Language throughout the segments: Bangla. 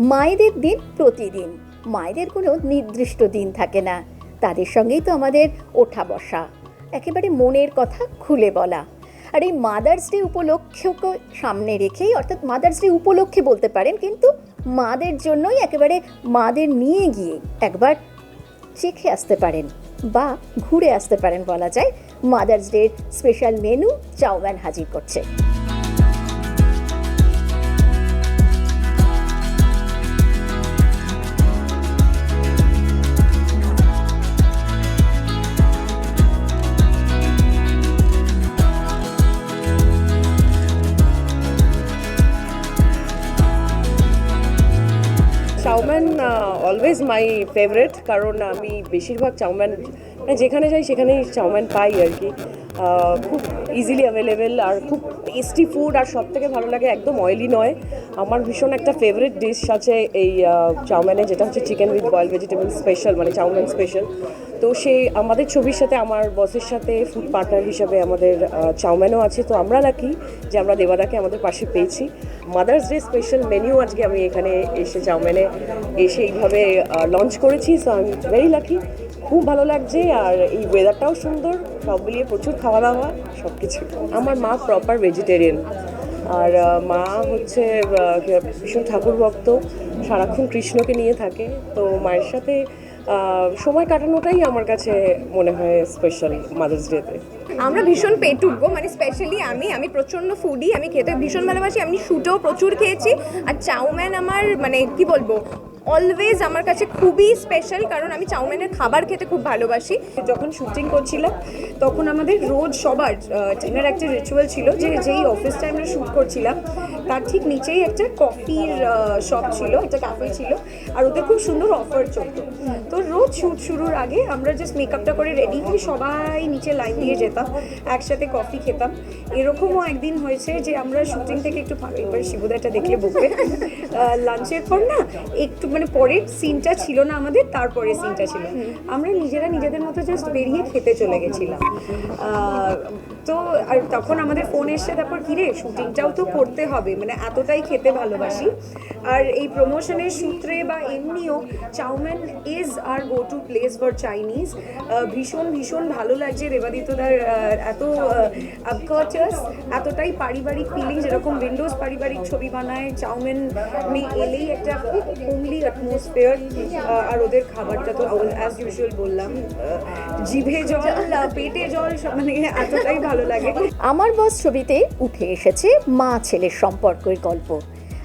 মায়েদের দিন প্রতিদিন। মায়েদের কোনো নির্দিষ্ট দিন থাকে না। তাদের সঙ্গেই তো আমাদের ওঠা বসা। একেবারে মনের কথা খুলে বলা। আর এই মাদার্স ডে উপলক্ষকে সামনে রেখেই, অর্থাৎ মাদার্স ডে উপলক্ষে বলতে পারেন, কিন্তু মাদের জন্যই একেবারে মাদের নিয়ে গিয়ে একবার চেখে আসতে পারেন বা ঘুরে আসতে পারেন বলা যায়। Mother's Day special menu Chowman হাজির করছে। চাউম্যান অলওয়েজ মাই ফেভারেট কারণ আমি বেশিরভাগ চাউম্যান মানে যেখানে যাই, সেখানেই চাউমিন পাই আর কি। খুব ইজিলি অ্যাভেলেবেল আর খুব টেস্টি ফুড আর সব থেকে ভালো লাগে, একদম অয়েলি নয়। আমার ভীষণ একটা ফেভারিট ডিশ আছে এই চাউম্যানে যেটা হচ্ছে chicken with boil vegetable special মানে চাউমিন স্পেশাল তো সেই আমাদের ছবির সাথে, আমার বসের সাথে ফুড পার্টনার হিসাবে আমাদের চাউমিনও আছে। তো আমরা লাকি যে আমরা দেবাদাকে আমাদের পাশে পেয়েছি। মাদার্স ডে স্পেশাল মেনিউ আজকে আমি এখানে এসে চাউমিনে এসে এইভাবে লঞ্চ করেছি। সো আমি ভেরি লাকি খুব ভালো লাগছে আর এই ওয়েদারটাও সুন্দর, সব মিলিয়ে প্রচুর খাওয়া দাওয়া সব কিছু আমার মা প্রপার ভেজিটেরিয়ান আর মা হচ্ছে ভীষণ ঠাকুর ভক্ত সারাক্ষণ কৃষ্ণকে নিয়ে থাকে। তো মায়ের সাথে সময় কাটানোটাই আমার কাছে মনে হয় স্পেশাল মাদার্স ডেতে আমরা ভীষণ পেটুক মানে স্পেশালি আমি আমি প্রচণ্ড ফুডি আমি খেতে ভীষণ ভালোবাসি, আমি শুটেও প্রচুর খেয়েছি। আর চাউম্যান আমার মানে কি বলব অলওয়েজ আমার কাছে খুবই স্পেশাল কারণ আমি চাউমিনের খাবার খেতে খুব ভালোবাসি। যখন শুটিং করছিলাম, তখন আমাদের রোজ সবার ডিনার একটা রিচুয়াল ছিল যে, যেই অফিসটা আমরা শ্যুট করছিলাম তার ঠিক নিচেই একটা কফির শপ ছিল, একটা ক্যাফে ছিল, আর ওতে খুব সুন্দর অফার চলতো। তো রোজ শ্যুট শুরুর আগে আমরা জাস্ট মেকআপটা করে রেডি হয়ে সবাই নিচে লাইন দিয়ে যেতাম, একসাথে কফি খেতাম। এরকমও একদিন হয়েছে যে আমরা শুটিং থেকে একটু এবার শিবুদাটা দেখলে বকবে। লাঞ্চের পর না একটু মানে পরের সিনটা ছিল না আমাদের তারপরে সিনটা ছিল। আমরা নিজেরা নিজেদের মতো জাস্ট বেরিয়ে খেতে চলে গেছিলাম। তো আর তখন আমাদের ফোন এসে তারপর কিরে শুটিংটাও তো করতে হবে মানে এতটাই খেতে ভালোবাসি। আর এই প্রমোশনের সূত্রে বা এমনিও Chowman is our go to place for Chinese ভীষণ ভীষণ ভালো লাগছে দেবাদিত্যদার আহ, এত আবকচার্স এতটাই পারিবারিক ফিলিং যেরকম উইন্ডোজ পারিবারিক ছবি বানায় চাউমিন মে এলেই একটা খুব হোমলি অ্যাটমসফিয়ার আর ওদের খাবারটা তো অ্যাজ ইউজুয়াল বললাম জিভে জল পেটে জল মানে এতটাই ভালো লাগে। আমার বস ছবিতে উঠে এসেছে মা ছেলের সম্পর্কের গল্প।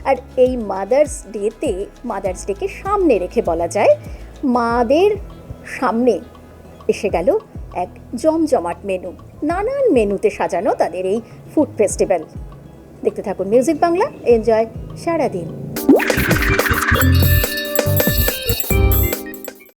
আর এই মাদার্স ডেতে মাদার্স ডেকে সামনে রেখে বলা যায়, মাদের সামনে এসে গেল এক জমজমাট মেনু। নানান মেনুতে সাজানো তাদের এই ফুড ফেস্টিভ্যাল দেখতে থাকুন মিউজিক বাংলা এনজয় সারাদিন।